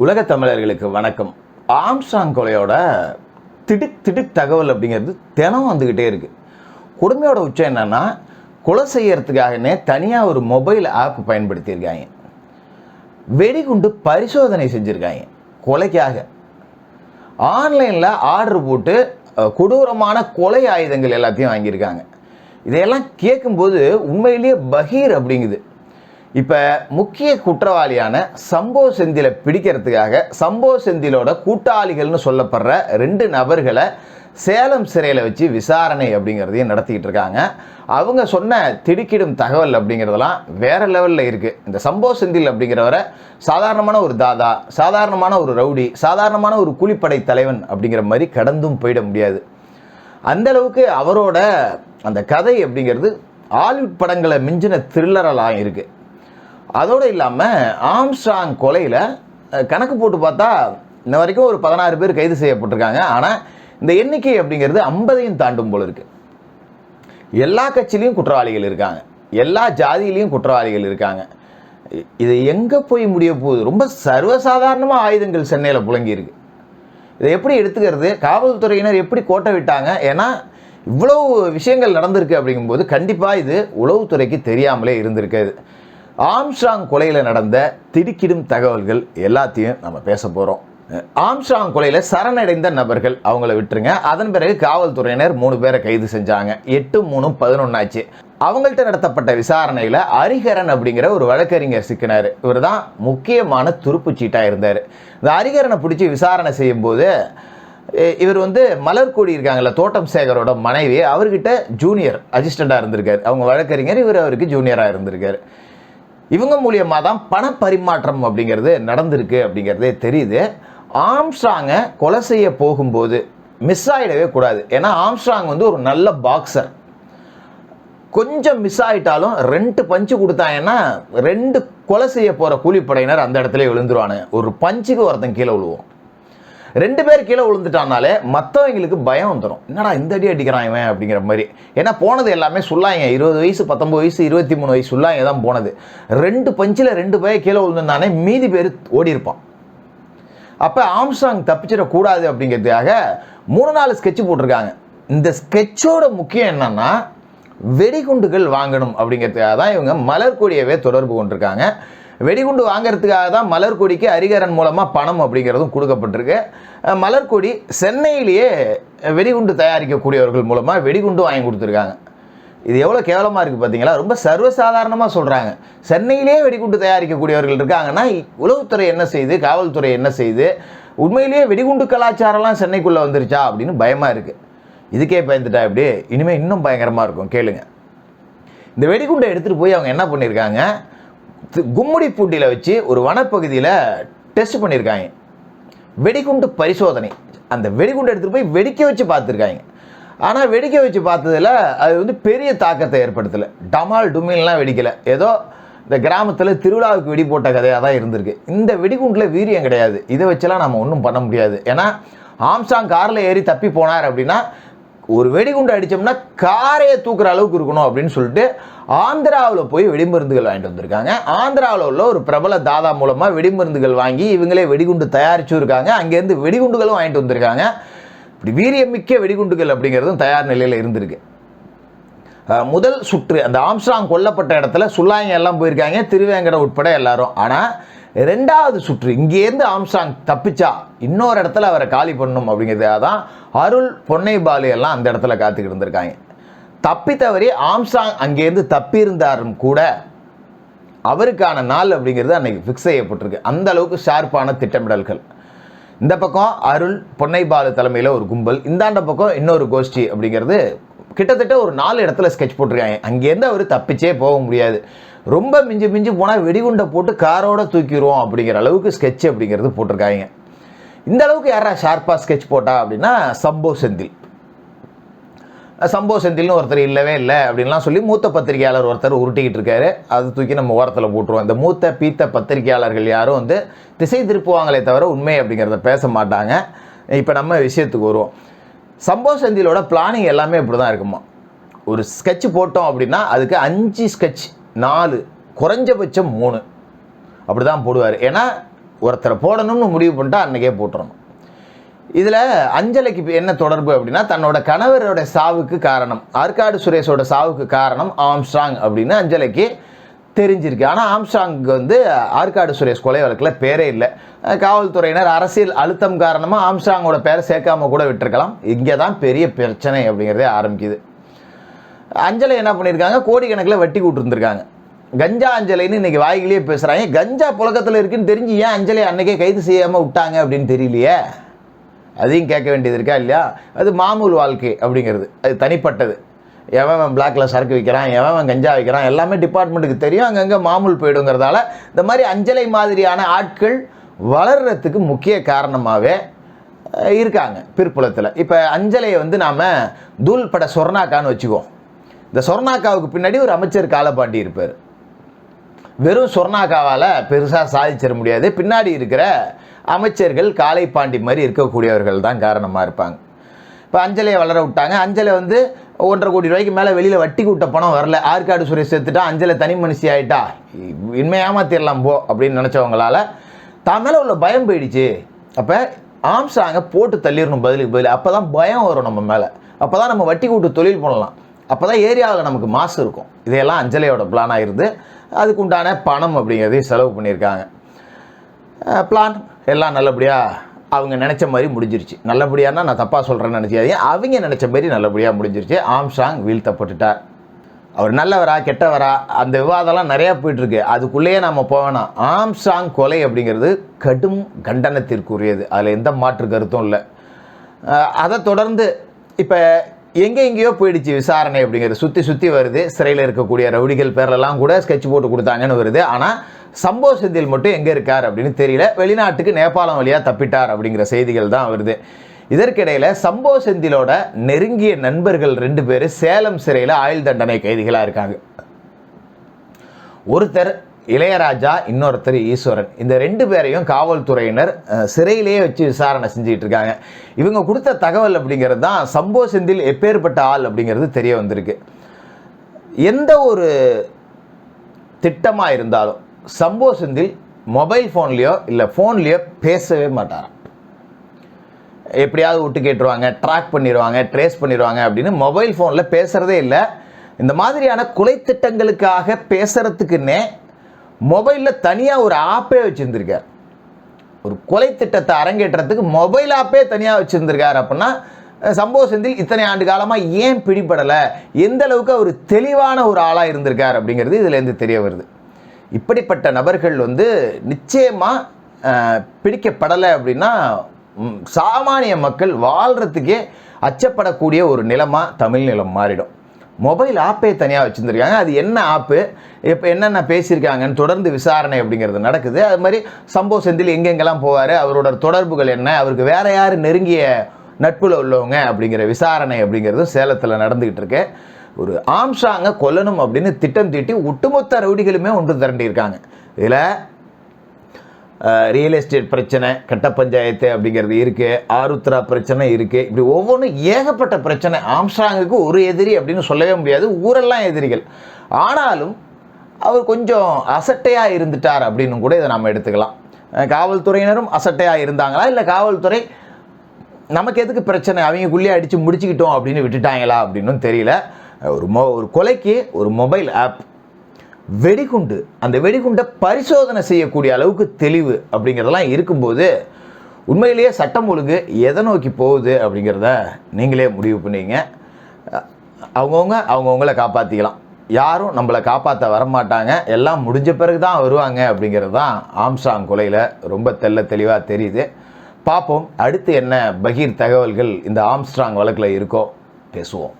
உலக தமிழர்களுக்கு வணக்கம். ஆம்ஸ்டாங் கொலையோட திடுக் திடுக் தகவல் அப்படிங்கிறது தினம் வந்துக்கிட்டே இருக்குது கொடுமையோட உச்சம் என்னன்னா கொலை செய்யறதுக்காகனே தனியாக ஒரு மொபைல் ஆப் பயன்படுத்தியிருக்காங்க. வெடிகுண்டு பரிசோதனை செஞ்சுருக்காங்க கொலைக்காக. ஆன்லைனில் ஆர்டர் போட்டு கொடூரமான கொலை ஆயுதங்கள் எல்லாத்தையும் வாங்கியிருக்காங்க. இதையெல்லாம் கேட்கும்போது உண்மையிலேயே பகீர் அப்படிங்குது. இப்போ முக்கிய குற்றவாளியான சம்போ செந்திலை பிடிக்கிறதுக்காக சம்போ செந்திலோட கூட்டாளிகள்னு சொல்லப்படுற ரெண்டு நபர்களை சேலம் சிறையில் வச்சு விசாரணை அப்படிங்கிறதையும் நடத்திக்கிட்டு இருக்காங்க. அவங்க சொன்ன திடுக்கிடும் தகவல் அப்படிங்கிறதெல்லாம் வேற லெவலில் இருக்குது இந்த சம்போ செந்தில் அப்படிங்கிறவரை சாதாரணமான ஒரு தாதா சாதாரணமான ஒரு ரவுடி சாதாரணமான ஒரு கூலிப்படை தலைவன் அப்படிங்கிற மாதிரி கடந்தும் போயிட முடியாது. அந்தளவுக்கு அவரோட அந்த கதை அப்படிங்கிறது ஹாலிவுட் படங்களை மிஞ்சின த்ரில்லரெல்லாம் இருக்குது அதோடு இல்லாமல் ஆம்ஸ்ட்ராங் கொலையில் கணக்கு போட்டு பார்த்தா இன்ன வரைக்கும் ஒரு பதினாறு பேர் கைது செய்யப்பட்டிருக்காங்க. ஆனால் இந்த எண்ணிக்கை அப்படிங்கிறது ஐம்பதையும் தாண்டும் போல இருக்கு. எல்லா கட்சியிலையும் குற்றவாளிகள் இருக்காங்க. எல்லா ஜாதியிலையும் குற்றவாளிகள் இருக்காங்க. இது எங்கே போய் முடிய போகுது? ரொம்ப சர்வசாதாரணமாக ஆயுதங்கள் சென்னையில் புழங்கியிருக்கு இதை எப்படி எடுத்துக்கிறது? காவல்துறையினர் எப்படி கோட்டை விட்டாங்க? ஏன்னா இவ்வளோ விஷயங்கள் நடந்திருக்கு அப்படிங்கும்போது கண்டிப்பாக இது உளவுத்துறைக்கு தெரியாமலே இருந்திருக்காது. ஆம்ஸ்ட்ராங் கொலையில் நடந்த திடுக்கிடும் தகவல்கள் எல்லாத்தையும் நம்ம பேச போகிறோம் ஆம்ஸ்ட்ராங் கொலையில் சரணடைந்த நபர்கள் அவங்கள விட்டுருங்க. அதன் பிறகு காவல்துறையினர் மூணு பேரை கைது செஞ்சாங்க. எட்டு மூணு பதினொன்னாச்சு அவங்கள்ட்ட நடத்தப்பட்ட விசாரணையில் ஹரிஹரன் அப்படிங்கிற ஒரு வழக்கறிஞர் சிக்கினார். இவர் தான் முக்கியமான துருப்புச்சீட்டாக இருந்தார். இந்த ஹரிஹரனை பிடிச்சி விசாரணை செய்யும்போது இவர் வந்து மலர்கொடி இருக்காங்கல்ல தோட்டம் சேகரோட மனைவி. அவர்கிட்ட ஜூனியர் அசிஸ்டண்ட்டாக இருந்திருக்காரு. அவங்க வழக்கறிஞர் இவர் அவருக்கு ஜூனியராக இருந்திருக்காரு. இவங்க மூலியமாக தான் பண பரிமாற்றம் அப்படிங்கிறது நடந்திருக்கு அப்படிங்கிறதே தெரியுது. ஆம்ஸ்ட்ராங்கை கொலை செய்ய போகும்போது மிஸ் ஆகிடவே கூடாது. ஏன்னா ஆம்ஸ்ட்ராங் வந்து ஒரு நல்ல பாக்ஸர் கொஞ்சம் மிஸ் ஆகிட்டாலும் ரெண்டு பஞ்சு கொடுத்தாங்கன்னா ரெண்டு கொலை செய்ய போகிற கூலிப்படையினர் அந்த இடத்துல விழுந்துருவானு ஒரு பஞ்சுக்கு ஒருத்தன் கீழே விழுவோம் ரெண்டு பேர் கீழே விழுந்துட்டானாலே மற்றவங்களுக்கு பயம் வந்துடும் என்னடா இந்த அடி அடிக்கிறான் இவன் அப்படிங்கிற மாதிரி. ஏன்னா போனது எல்லாமே சொல்லாங்க இருபது வயசு பத்தொம்பது வயசு இருபத்தி மூணு வயசு சொல்லாங்க தான் போனது. ரெண்டு பஞ்சில் ரெண்டு பேர் கீழே விழுந்துருந்தானே மீதி பேர் ஓடி இருப்பான். அப்போ ஆம்ஸ்டாங் தப்பிச்சிடக்கூடாது அப்படிங்கிறதுக்காக மூணு நாலு ஸ்கெட்ச் போட்டிருக்காங்க. இந்த ஸ்கெட்சோட முக்கியம் என்னன்னா வெடிகுண்டுகள் வாங்கணும் அப்படிங்கிறதுக்காக தான் இவங்க மலர்கொடியவே தொடர்பு கொண்டிருக்காங்க. வெடிகுண்டு வாங்கிறதுக்காக தான் மலர்கொடிக்கு ஹரிகரன் மூலமாக பணம் அப்படிங்கிறதும் கொடுக்கப்பட்டிருக்கு. மலர்கொடி சென்னையிலேயே வெடிகுண்டு தயாரிக்கக்கூடியவர்கள் மூலமாக வெடிகுண்டு வாங்கி கொடுத்துருக்காங்க. இது எவ்வளோ கேவலமாக இருக்குது பார்த்தீங்களா ரொம்ப சர்வசாதாரணமாக சொல்கிறாங்க சென்னையிலேயே வெடிகுண்டு தயாரிக்கக்கூடியவர்கள் இருக்காங்கன்னா உளவுத்துறை என்ன செய்யுது காவல்துறை என்ன செய்யுது உண்மையிலேயே வெடிகுண்டு கலாச்சாரம்லாம் சென்னைக்குள்ளே வந்துருச்சா அப்படின்னு பயமாக இருக்குது இதுக்கே பயந்துட்டா இப்படி இனிமேல் இன்னும் பயங்கரமாக இருக்கும். கேளுங்க. இந்த வெடிகுண்டை எடுத்துகிட்டு போய் அவங்க என்ன பண்ணியிருக்காங்க கும்முடி கும்மிடிப்பூண்டியில் வச்சு ஒரு வனப்பகுதியில் டெஸ்ட் பண்ணியிருக்காங்க வெடிகுண்டு பரிசோதனை. அந்த வெடிகுண்டு எடுத்துகிட்டு போய் வெடிக்க வச்சு பார்த்துருக்காங்க. ஆனால் வெடிக்க வச்சு பார்த்ததுல அது வந்து பெரிய தாக்கத்தை ஏற்படுத்தலை. டமால் டுமின்லாம் வெடிக்கலை. ஏதோ இந்த கிராமத்தில் திருவிழாவுக்கு வெடி போட்ட கதையாக தான் இருந்திருக்கு. இந்த வெடிகுண்டில் வீரியம் கிடையாது. இதை வச்செல்லாம் நம்ம ஒன்றும் பண்ண முடியாது. ஏன்னா ஆம்சாங் காரில் ஏறி தப்பி போனார் அப்படின்னா ஒரு வெடிகுண்டு அடித்தோம்னா காரையை தூக்குற அளவுக்கு இருக்கணும் அப்படின்னு சொல்லிட்டு ஆந்திராவில் போய் வெடிமருந்துகள் வாங்கிட்டு வந்திருக்காங்க. ஆந்திராவில் உள்ள ஒரு பிரபல தாதா மூலமாக வெடிமருந்துகள் வாங்கி இவங்களே வெடிகுண்டு தயாரிச்சும் இருக்காங்க. அங்கேருந்து வெடிகுண்டுகளும் வாங்கிட்டு வந்திருக்காங்க. இப்படி வீரியமிக்க வெடிகுண்டுகள் அப்படிங்கிறதும் தயார் நிலையில் இருந்திருக்கு. முதல் சுற்று அந்த ஆம்ஸ்ட்ராங் கொல்லப்பட்ட இடத்துல சுல்லாயங்க எல்லாம் போயிருக்காங்க. திருவேங்கடம் உட்பட எல்லாரும். ஆனால் ரெண்டாவது சுற்று இங்கேருந்து ஆம்சாங் தப்பிச்சா இன்னொரு இடத்துல அவரை காலி பண்ணணும் அப்படிங்கிறதுக்காக தான் அருள் பொன்னை பாலு எல்லாம் அந்த இடத்துல காத்துக்கிட்டு இருந்திருக்காங்க. தப்பி ஆம்சாங் அங்கேருந்து தப்பியிருந்தாரும் கூட அவருக்கான நாள் அப்படிங்கிறது அன்னைக்கு ஃபிக்ஸ் செய்யப்பட்டிருக்கு. அந்த அளவுக்கு ஷார்ப்பான திட்டமிடல்கள். இந்த பக்கம் அருள் பொன்னைபாலு தலைமையில் ஒரு கும்பல் இந்தாண்ட பக்கம் இன்னொரு கோஷ்டி அப்படிங்கிறது கிட்டத்தட்ட ஒரு நாலு இடத்துல ஸ்கெட்ச் போட்டிருக்காங்க. அங்கேருந்து அவர் தப்பிச்சே போக முடியாது. ரொம்ப மிஞ்சி மிஞ்சி போனால் வெடிகுண்டை போட்டு காரோட தூக்கிடுவோம் அப்படிங்கிற அளவுக்கு ஸ்கெட்ச் அப்படிங்கிறது போட்டிருக்காங்க. இந்த அளவுக்கு யாரா ஷார்ப்பாக ஸ்கெட்ச் போட்டா அப்படின்னா சம்போ செந்தில். சம்போ செந்தில்னு ஒருத்தர் இல்லவே இல்லை அப்படின்லாம் சொல்லி மூத்த பத்திரிகையாளர் ஒருத்தர் உருட்டிக்கிட்டு இருக்காரு. அதை தூக்கி நம்ம ஓரத்தில் போட்டுருவோம். இந்த மூத்த பீத்த பத்திரிகையாளர்கள் யாரும் வந்து திசை திருப்புவாங்களே தவிர உண்மை அப்படிங்கிறத பேச மாட்டாங்க. இப்போ நம்ம விஷயத்துக்கு வருவோம். சம்போ செந்திலோட பிளானிங் எல்லாமே இப்படி தான் இருக்குமா? ஒரு ஸ்கெட்ச் போட்டோம் அப்படின்னா அதுக்கு அஞ்சு ஸ்கெட்ச் நாலு குறைஞ்சபட்சம் மூணு. அப்படி தான் போடுவார். ஏன்னா ஒருத்தரை போடணும்னு முடிவு பண்ணிட்டா அன்றைக்கே போட்டுறணும். இதில் அஞ்சலைக்கு என்ன தொடர்பு அப்படின்னா தன்னோட கணவரோட சாவுக்கு காரணம். ஆற்காடு சுரேஷோட சாவுக்கு காரணம் ஆம்ஸ்ட்ராங் அப்படின்னு அஞ்சலைக்கு தெரிஞ்சிருக்கு. ஆனால் ஆம்ஸ்ட்ராங்க்கு வந்து ஆற்காடு சுரேஷ் கொலை வழக்கில் பேரே இல்லை. காவல்துறையினர் அரசியல் அழுத்தம் காரணமாக ஆம்ஸ்ட்ராங்கோட பேரை சேர்க்காம கூட விட்டுருக்கலாம். இங்கே தான் பெரிய பிரச்சனை அப்படிங்கிறதே ஆரம்பிக்குது. அஞ்சலை என்ன பண்ணியிருக்காங்க கோடிக்கணக்கில் வட்டி கூட்டிருந்துருக்காங்க. கஞ்சா அஞ்சலைன்னு இன்னைக்கு வாய்கிலேயே பேசுகிறாங்க கஞ்சா புழக்கத்தில் இருக்குன்னு தெரிஞ்சு ஏன் அஞ்சலை அன்னைக்கே கைது செய்யாமல் விட்டாங்க அப்படின்னு தெரியலையே? அதையும் கேட்க வேண்டியது இருக்கா இல்லையா? அது மாமூல் வாழ்க்கை அப்படிங்கிறது. அது தனிப்பட்டது. எவன் பிளாக்ல சரக்கு விற்கிறான் எவன் கஞ்சா விற்கிறான் எல்லாமே டிபார்ட்மெண்ட்டுக்கு தெரியும். அங்கங்கே மாமூல் போயிடுங்கிறதால இந்த மாதிரி அஞ்சலை மாதிரியான ஆட்கள் வளர்கிறதுக்கு முக்கிய காரணமாகவே இருக்காங்க. பிற்புலத்தில். இப்போ அஞ்சலையை வந்து நாம் தூள் பட சொர்ணாக்கான்னு வச்சுக்குவோம். இந்த சொர்ணாக்காவுக்கு பின்னாடி ஒரு அமைச்சர் காலப்பாண்டி இருப்பார். வெறும் சொர்ணாக்காவால் பெருசாக சாதிச்சிட முடியாது. பின்னாடி இருக்கிற அமைச்சர்கள் காலைப்பாண்டி பாண்டி மாதிரி இருக்கக்கூடியவர்கள் தான் காரணமாக இருப்பாங்க. இப்போ அஞ்சலையை வளர விட்டாங்க. அஞ்சலை வந்து ஒன்றரை கோடி ரூபாய்க்கு மேலே வெளியில் வட்டி கூட்ட பணம் வரல. ஆற்காடு சுரேஷ் சேர்த்துட்டா அஞ்சலை தனி மனுஷி ஆயிட்டா இனிமே தீரலாம் போ அப்படின்னு நினச்சவங்களால தான் மேலே உள்ள பயம் போயிடுச்சு. அப்போ ஆம்சாங்க போட்டு தள்ளிடணும் பதிலுக்கு பதில். அப்போ தான் பயம் வரும் நம்ம மேலே. அப்போ தான் நம்ம வட்டி கூட்டு தொழில் பண்ணலாம். அப்போ தான் ஏரியாவில் நமக்கு மாசு இருக்கும். இதையெல்லாம் அஞ்சலையோட பிளானாக இருந்து அதுக்கு உண்டான பணம் அப்படிங்கிறதையும் செலவு பண்ணியிருக்காங்க. பிளான் எல்லாம் நல்லபடியாக அவங்க நினச்ச மாதிரி முடிஞ்சிருச்சு. நல்லபடியானா நான் தப்பாக சொல்கிறேன்னு நினச்சாதீங்க அவங்க நினச்ச மாதிரி நல்லபடியாக முடிஞ்சிருச்சு. ஆம்சாங் வீழ்த்தப்பட்டுட்டார். அவர் நல்லவரா கெட்டவரா அந்த விவாதம்லாம் நிறையா போயிட்டுருக்கு. அதுக்குள்ளேயே நம்ம போவேணாம் ஆம்சாங் கொலை அப்படிங்கிறது கடும் கண்டனத்திற்குரியது. அதில் எந்த மாற்று கருத்தும் இல்லை. அதை தொடர்ந்து இப்போ எங்கே எங்கேயோ போயிடுச்சு விசாரணை அப்படிங்கிறது. சுற்றி சுற்றி வருது. சிறையில் இருக்கக்கூடிய ரவுடிகள் பேர்லலாம் கூட ஸ்கெட்ச் போட்டு கொடுத்தாங்கன்னு வருது. ஆனால் சம்போ செந்தில் மட்டும் எங்கே இருக்கார் அப்படின்னு தெரியல. வெளிநாட்டுக்கு நேபாளம் வழியாக தப்பிட்டார் அப்படிங்கிற செய்திகள் தான் வருது. இதற்கிடையில் சம்போ செந்திலோட நெருங்கிய நண்பர்கள் ரெண்டு பேர் சேலம் சிறையில் ஆயுள் தண்டனை கைதிகளாக இருக்காங்க. ஒருத்தர் இளையராஜா இன்னொருத்தர் ஈஸ்வரன். இந்த ரெண்டு பேரையும் காவல்துறையினர் சிறையிலேயே வச்சு விசாரணை செஞ்சுட்டு இருக்காங்க. இவங்க கொடுத்த தகவல் அப்படிங்கிறது தான் சம்போ செந்தில் எப்பேற்பட்ட ஆள் அப்படிங்கிறது தெரிய வந்திருக்கு. எந்த ஒரு திட்டமாக இருந்தாலும் சம்போ செந்தில் மொபைல் ஃபோன்லேயோ இல்லை ஃபோன்லேயோ பேசவே மாட்டாராம் எப்படியாவது விட்டு கேட்டுருவாங்க ட்ராக் பண்ணிடுவாங்க ட்ரேஸ் பண்ணிடுவாங்க அப்படின்னு மொபைல் ஃபோனில் பேசுகிறதே இல்லை. இந்த மாதிரியான கொலை திட்டங்களுக்காக பேசுகிறதுக்குன்னே மொபைலில் தனியாக ஒரு ஆப்பே வச்சுருந்துருக்கார். ஒரு கொலை திட்டத்தை அரங்கேற்றத்துக்கு மொபைல் ஆப்பே தனியாக வச்சுருந்துருக்கார் அப்படின்னா சம்பவ செந்தில் இத்தனை ஆண்டு காலமாக ஏன் பிடிபடலை? எந்த அளவுக்கு அவர் தெளிவான ஒரு ஆளாக இருந்திருக்கார் அப்படிங்கிறது இதுலேருந்து தெரிய வருது. இப்படிப்பட்ட நபர்கள் வந்து நிச்சயமாக பிடிக்கப்படலை அப்படின்னா சாமானிய மக்கள் வாழ்கிறதுக்கே அச்சப்படக்கூடிய ஒரு நிலமாக தமிழ் நிலம் மாறிடும். மொபைல் ஆப்பே தனியாக வச்சுருந்துருக்காங்க. அது என்ன ஆப்பு? இப்போ என்னென்ன பேசியிருக்காங்கன்னு தொடர்ந்து விசாரணை அப்படிங்கிறது நடக்குது. அது மாதிரி சம்பவ செந்தில் எங்கெங்கெல்லாம் போவார்? அவரோட தொடர்புகள் என்ன? அவருக்கு வேற யார் நெருங்கிய நட்புல உள்ளவங்க அப்படிங்கிற விசாரணை அப்படிங்கிறதும் சேலத்தில் நடந்துக்கிட்டு இருக்கு. ஒரு ஆம்ஷாங்க கொல்லணும் அப்படின்னு திட்டம் தீட்டி ஒட்டுமொத்த ரவுடிகளுமே ஒன்று திரண்டியிருக்காங்க. இதில் ரியல் எஸ்டேட் பிரச்சனை கட்ட பஞ்சாயத்து அப்படிங்கிறது இருக்குது ஆருத்ரா பிரச்சனை இருக்குது இப்படி ஒவ்வொன்றும் ஏகப்பட்ட பிரச்சனை. ஆம்ஸ்ட்ராங்குக்கு ஒரு எதிரி அப்படின்னு சொல்லவே முடியாது. ஊரெல்லாம் எதிரிகள். ஆனாலும் அவர் கொஞ்சம் அசட்டையாக இருந்துட்டார் அப்படின்னு கூட இதை நம்ம எடுத்துக்கலாம். காவல்துறையினரும் அசட்டையாக இருந்தாங்களா? இல்லை காவல்துறை நமக்கு எதுக்கு பிரச்சனை? அவங்களுக்குள்ளேயே அடித்து முடிச்சுக்கிட்டோம் அப்படின்னு விட்டுட்டாங்களா? அப்படின்னும் தெரியல. ஒரு மொ ஒரு கொலைக்கு ஒரு மொபைல் ஆப் வெடிகுண்டு அந்த வெடிகுண்டை பரிசோதனை செய்யக்கூடிய அளவுக்கு தெளிவு அப்படிங்கிறதெல்லாம் இருக்கும்போது உண்மையிலேயே சட்டம் ஒழுங்கு எதை நோக்கி போகுது அப்படிங்கிறத நீங்களே முடிவு பண்ணிங்க. அவங்கவுங்க அவங்கவுங்கள காப்பாற்றிக்கலாம் யாரும் நம்மளை காப்பாற்ற வரமாட்டாங்க. எல்லாம் முடிஞ்ச பிறகு தான் வருவாங்க அப்படிங்கிறது தான் ஆம்ஸ்டாங் கொலையில் ரொம்ப தெள்ள தெளிவாக தெரியுது. பார்ப்போம் அடுத்து என்ன பகீர் தகவல்கள் இந்த ஆம்ஸ்ட்ராங் வழக்கில் இருக்கோ? பேசுவோம்.